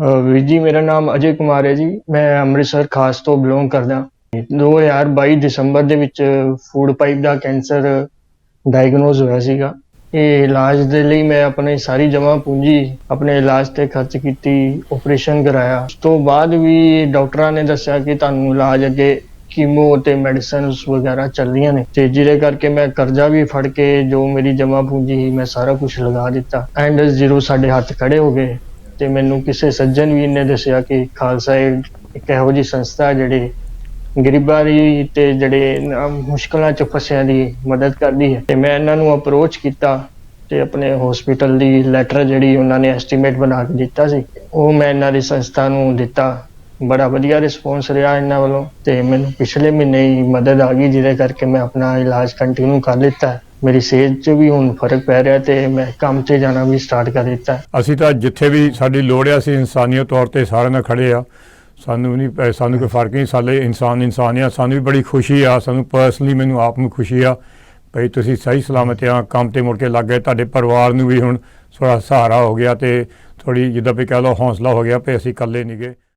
ਵੀਰ ਜੀ, ਮੇਰਾ ਨਾਮ ਅਜੇ ਕੁਮਾਰ ਹੈ ਜੀ। ਮੈਂ ਅੰਮ੍ਰਿਤਸਰ ਖਾਸ ਤੋਂ ਬਿਲੋਂਗ ਕਰਦਾ। 2022 ਦਸੰਬਰ ਦੇ ਵਿੱਚ ਫੂਡ ਪਾਈਪ ਦਾ ਕੈਂਸਰ ਡਾਇਗਨੋਜ਼ ਹੋਇਆ ਸੀਗਾ। ਇਹ ਇਲਾਜ ਦੇ ਲਈ ਮੈਂ ਆਪਣੀ ਸਾਰੀ ਜਮ੍ਹਾਂ ਪੂੰਜੀ ਆਪਣੇ ਇਲਾਜ ਤੇ ਖਰਚ ਕੀਤੀ ਆਪਰੇਸ਼ਨ ਕਰਾਇਆ। ਉਸ ਤੋਂ ਬਾਅਦ ਵੀ ਡਾਕਟਰਾਂ ਨੇ ਦੱਸਿਆ ਕਿ ਤੁਹਾਨੂੰ ਇਲਾਜ ਅੱਗੇ ਕੀਮੋ ਤੇ ਮੈਡੀਸਿਨਸ ਵਗੈਰਾ ਚੱਲਦੀਆਂ ਨੇ। ਤੇ ਜਿਹਦੇ ਕਰਕੇ ਮੈਂ ਕਰਜ਼ਾ ਵੀ ਫੜ ਕੇ ਜੋ ਮੇਰੀ ਜਮ੍ਹਾਂ ਪੂੰਜੀ ਸੀ, ਮੈਂ ਸਾਰਾ ਕੁਝ ਲਗਾ ਦਿੱਤਾ। ਐਂਡ ਜ਼ੀਰੋ ਸਾਡੇ ਹੱਥ ਖੜੇ ਹੋ ਗਏ। ਤੇ ਮੈਨੂੰ ਕਿਸੇ ਸੱਜਣ ਵੀਰ ਨੇ ਦੱਸਿਆ ਕਿ ਖਾਲਸਾ ਏਡ ਇੱਕ ਇਹੋ ਜਿਹੀ ਸੰਸਥਾ ਹੈ ਜਿਹੜੀ ਗਰੀਬਾਂ ਦੀ ਤੇ ਜਿਹੜੇ ਨਾ ਮੁਸ਼ਕਲਾਂ ਚ ਫਸਿਆਂ ਦੀ ਮਦਦ ਕਰਦੀ ਹੈ। ਤੇ ਮੈਂ ਇਹਨਾਂ ਨੂੰ ਅਪਰੋਚ ਕੀਤਾ ਤੇ ਆਪਣੇ ਹਸਪੀਟਲ ਦੀ ਲੈਟਰ ਜਿਹੜੀ ਉਹਨਾਂ ਨੇ ਐਸਟੀਮੇਟ ਬਣਾ ਕੇ ਦਿੱਤਾ ਸੀ, ਉਹ ਮੈਂ ਇਹਨਾਂ ਦੀ ਸੰਸਥਾ ਨੂੰ ਦਿੱਤਾ। ਬੜਾ ਵਧੀਆ ਰਿਸਪੌਂਸ ਰਿਹਾ ਇਹਨਾਂ ਵੱਲੋਂ ਤੇ ਮੈਨੂੰ ਪਿਛਲੇ ਮਹੀਨੇ ਹੀ ਮਦਦ ਆ ਗਈ, ਜਿਹਦੇ ਕਰਕੇ ਮੈਂ ਆਪਣਾ ਇਲਾਜ ਕੰਟੀਨਿਊ ਕਰ ਲਿੱਤਾ। ਮੇਰੀ ਸਿਹਤ 'ਚ ਵੀ ਹੁਣ ਫ਼ਰਕ ਪੈ ਰਿਹਾ ਤੇ ਮੈਂ ਕੰਮ 'ਤੇ ਜਾਣਾ ਵੀ ਸਟਾਰਟ ਕਰ ਦਿੱਤਾ। ਅਸੀਂ ਤਾਂ ਜਿੱਥੇ ਵੀ ਸਾਡੀ ਲੋੜ ਆ, ਅਸੀਂ ਇਨਸਾਨੀਅਤ ਤੌਰ ਤੇ ਸਾਰਿਆਂ ਨਾਲ ਖੜੇ ਆ। ਸਾਨੂੰ ਨਹੀਂ ਸਾਨੂੰ ਕੋਈ ਫ਼ਰਕ ਨਹੀਂ ਸਾਡੇ ਇਨਸਾਨ ਇਨਸਾਨ ਆ, ਸਾਨੂੰ ਵੀ ਬੜੀ ਖੁਸ਼ੀ ਆ, ਸਾਨੂੰ ਪਰਸਨਲੀ ਮੈਨੂੰ ਆਪ ਨੂੰ ਖੁਸ਼ੀ ਆ। ਭਈ ਤੁਸੀਂ ਸਹੀ ਸਲਾਮਤ ਆ, ਕੰਮ ਤੇ ਮੁੜ ਕੇ ਲੱਗ ਗਏ, ਤੁਹਾਡੇ ਪਰਿਵਾਰ ਨੂੰ ਵੀ ਹੁਣ ਥੋੜਾ ਸਹਾਰਾ ਹੋ ਗਿਆ ਤੇ ਥੋੜੀ ਜਿੱਦਾਂ ਵੀ ਕਹਿ ਲਓ ਹੌਸਲਾ ਹੋ ਗਿਆ ਵੀ ਅਸੀਂ ਇਕੱਲੇ ਨਹੀਂ ਗਏ।